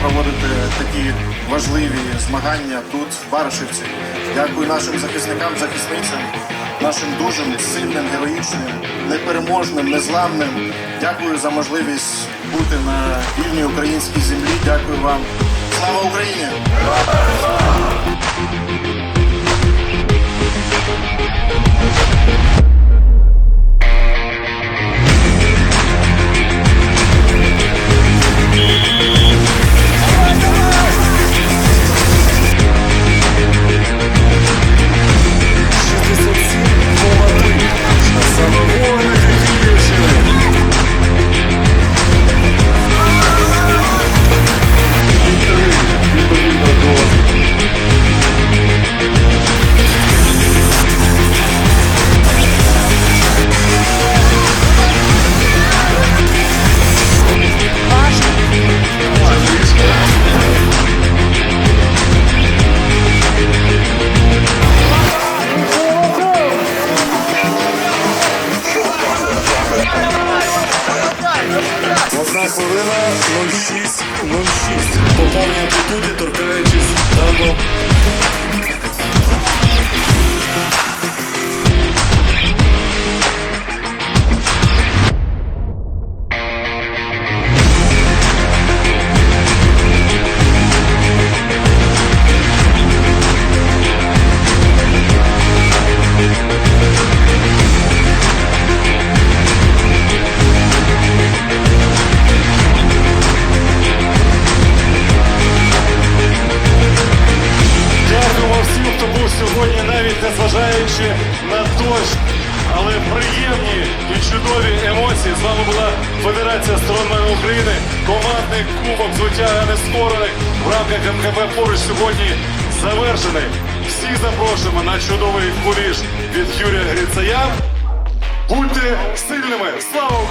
проводити такі важливі змагання тут, в Баришівці. Дякую нашим захисникам, захисницям, нашим дужим, сильним, героїчним, непереможним, незламним. Дякую за можливість бути на вільній українській землі. Дякую вам. Слава Україні! Хвилина 06 06. По повній амплітуді торкаючись дамбу. Незважаючи на дощ. Але приємні і чудові емоції. З вами була Федерація сторонної України. Командний кубок звитяга нескорених в рамках МКБ поруч сьогодні завершений. Всі запрошуємо на чудовий куліш від Юрія Грицая. Будьте сильними! Слава Україні!